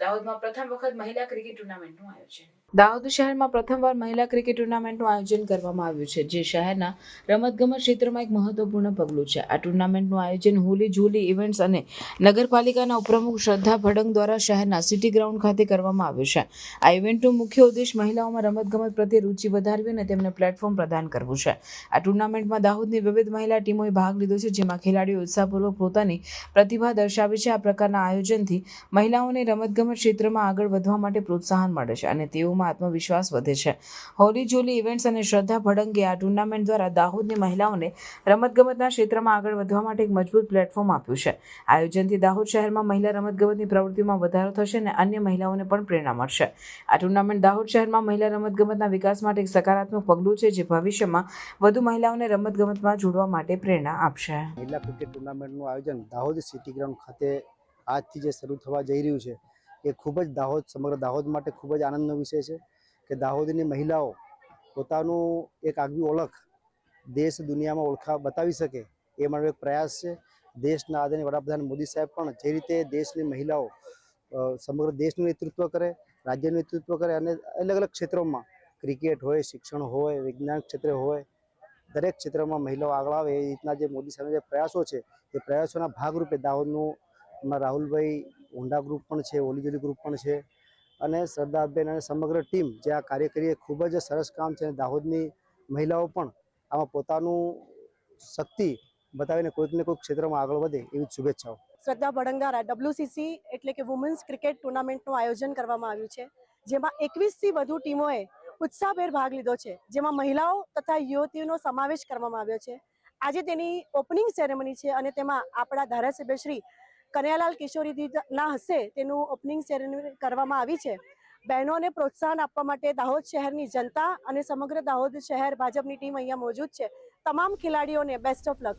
દાહોદમાં પ્રથમ વખત મહિલા ક્રિકેટ ટુર્નામેન્ટનું આયોજન. દાહોદ શહેરમાં પ્રથમવાર મહિલા ક્રિકેટ ટુર્નામેન્ટનું આયોજન કરવામાં આવ્યું છે, જે શહેરના રમતગમત ક્ષેત્રમાં એક મહત્વપૂર્ણ પગલું છે. આ ટુર્નામેન્ટનું આયોજન હોલી જુલી ઇવેન્ટ્સ અને નગરપાલિકાના ઉપપ્રમુખ શ્રદ્ધા ભડંગ દ્વારા શહેરના સિટી ગ્રાઉન્ડ ખાતે કરવામાં આવ્યું છે. આ ઇવેન્ટનો મુખ્ય ઉદ્દેશ મહિલાઓમાં રમતગમત પ્રત્યે રુચિ વધારવી અને તેમને પ્લેટફોર્મ પ્રદાન કરવું છે. આ ટુર્નામેન્ટમાં દાહોદની વિવિધ મહિલા ટીમોએ ભાગ લીધો છે, જેમાં ખેલાડીઓ ઉત્સાહપૂર્વક પોતાની પ્રતિભા દર્શાવી છે. આ પ્રકારના આયોજનથી મહિલાઓને રમતગમત ક્ષેત્રમાં આગળ વધવા માટે પ્રોત્સાહન મળે છે અને તેઓમાં આત્મવિશ્વાસ વધે છે. હોલી, જોલી ઇવેન્ટ્સ અને શ્રદ્ધા ભડંગે આ ટુર્નામેન્ટ દ્વારા દાહોદની મહિલાઓને રમતગમતના ક્ષેત્રમાં આગળ વધવા માટે એક મજબૂત પ્લેટફોર્મ આપ્યું છે. આયોજનથી દાહોદ શહેરમાં મહિલા રમતગમતની પ્રવૃત્તિમાં વધારો થશે અને અન્ય મહિલાઓને પણ પ્રેરણા મળશે. આ ટુર્નામેન્ટ દાહોદ શહેરમાં મહિલા રમતગમતના વિકાસ માટે એક સકારાત્મક પગલું છે જે ભવિષ્યમાં વધુ મહિલાઓને રમતગમતમાં જોડવા માટે પ્રેરણા આપશે. મહિલા ક્રિકેટ ટુર્નામેન્ટનું આયોજન દાહોદ સિટી ગ્રાઉન્ડ ખાતે આજથી જે શરૂ થવા જઈ રહ્યું છે એ ખૂબ જ દાહોદ, સમગ્ર દાહોદ માટે ખૂબ જ આનંદનો વિષય છે કે દાહોદની મહિલાઓ પોતાનું એક આગવી ઓળખ દેશ, દુનિયામાં ઓળખા બતાવી શકે એ મારો એક પ્રયાસ છે. દેશના આદરણીય વડાપ્રધાન મોદી સાહેબ પણ જે રીતે દેશની મહિલાઓ સમગ્ર દેશનું નેતૃત્વ કરે, રાજ્યનું નેતૃત્વ કરે અને અલગ અલગ ક્ષેત્રોમાં ક્રિકેટ હોય, શિક્ષણ હોય, વિજ્ઞાન ક્ષેત્રે હોય, દરેક ક્ષેત્રમાં મહિલાઓ આગળ આવે એ રીતના જે મોદી સાહેબના જે પ્રયાસો છે એ પ્રયાસોના ભાગરૂપે દાહોદનું રાહુલભાઈ હોન્ડા ગ્રુપ પણ છે ઓલીજોલી ગ્રુપ પણ છે અને સરદારબેન અને સમગ્ર ટીમ જે આ કાર્ય કરીએ, ખૂબ જ સરસ કામ છે અને દાહોદની મહિલાઓ પણ આમાં પોતાનું શક્તિ બતાવીને કોઈક ને કોઈક ક્ષેત્રમાં આગળ વધે એવી શુભેચ્છાઓ. શ્રદ્ધા ભડંગારા ડબ્લ્યુસીસી એટલે કે વુમન્સ ક્રિકેટ ટુર્નામેન્ટનું આયોજન કરવામાં આવ્યું છે, જેમાં એકવીસથી વધુ ટીમોએ ઉત્સાહભેર ભાગ લીધો છે, જેમાં મહિલાઓ તથા યુવતીઓનો સમાવેશ કરવામાં આવ્યો છે. આજે તેની ઓપનિંગ સેરેમની છે અને તેમાં આપણા ધારાસભ્ય શ્રી કનૈયાલાલ કિશોરીજીના હસ્તે તેનું ઓપનિંગ સેરેમની કરવામાં આવી છે. બહેનોને પ્રોત્સાહન આપવા માટે દાહોદ શહેરની જનતા અને સમગ્ર દાહોદ શહેર ભાજપની ટીમ અહીંયા મોજૂદ છે. તમામ ખેલાડીઓને બેસ્ટ ઓફ લક